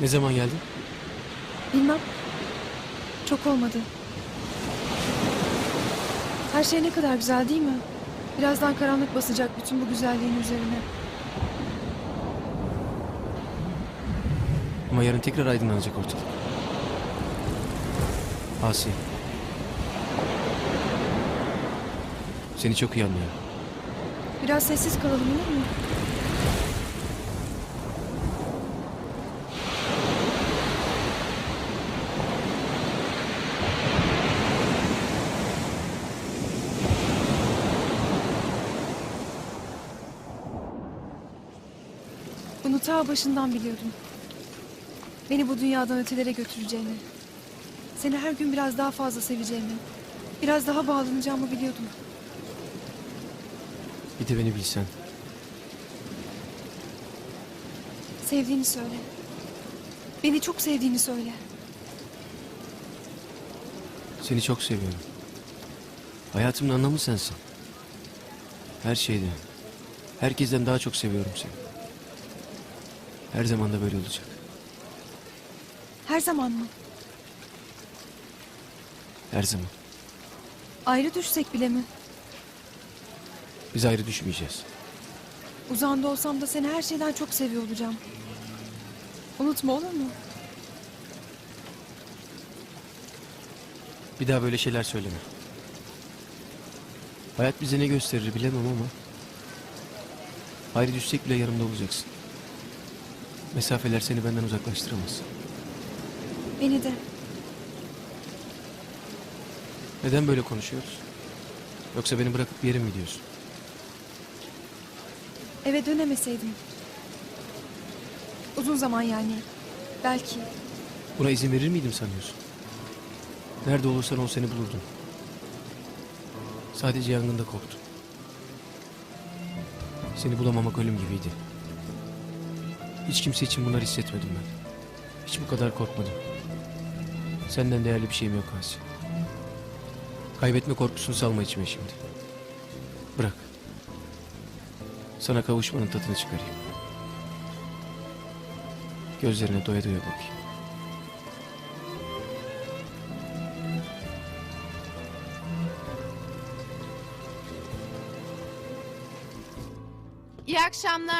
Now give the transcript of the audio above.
Ne zaman geldin? Bilmem. Çok olmadı. Her şey ne kadar güzel değil mi? Birazdan karanlık basacak bütün bu güzelliğin üzerine. Ama yarın tekrar aydınlanacak ortalık. Asi. Seni çok iyi anlıyorum. Biraz sessiz kalalım olur mu? Bunu ta başından biliyordum. Beni bu dünyadan ötelere götüreceğini. Seni her gün biraz daha fazla seveceğimi. Biraz daha bağlanacağımı biliyordum. Bir de beni bilsen. Sevdiğini söyle. Beni çok sevdiğini söyle. Seni çok seviyorum. Hayatımın anlamı sensin. Her şeyde. Herkesten daha çok seviyorum seni. Her zaman da böyle olacak. Her zaman mı? Her zaman. Ayrı düşsek bile mi? Biz ayrı düşmeyeceğiz. Uzağında olsam da seni her şeyden çok seviyor olacağım. Unutma olur mu? Bir daha böyle şeyler söyleme. Hayat bize ne gösterir bilemem ama... Ayrı düşsek bile yanımda olacaksın. Mesafeler seni benden uzaklaştıramaz. Beni de. Neden böyle konuşuyoruz? Yoksa beni bırakıp bir yere mi gidiyorsun? Eve dönemeseydim. Uzun zaman yani. Belki. Buna izin verir miydim sanıyorsun? Nerede olursan ol seni bulurdum. Sadece yangında korktum. Seni bulamamak ölüm gibiydi. Hiç kimse için bunlar hissetmedim ben. Hiç bu kadar korkmadım. Senden değerli bir şeyim yok Asi. Kaybetme korkusunu salma içime şimdi. Bırak. Sana kavuşmanın tadını çıkarayım. Gözlerine doya doya bakayım. İyi akşamlar.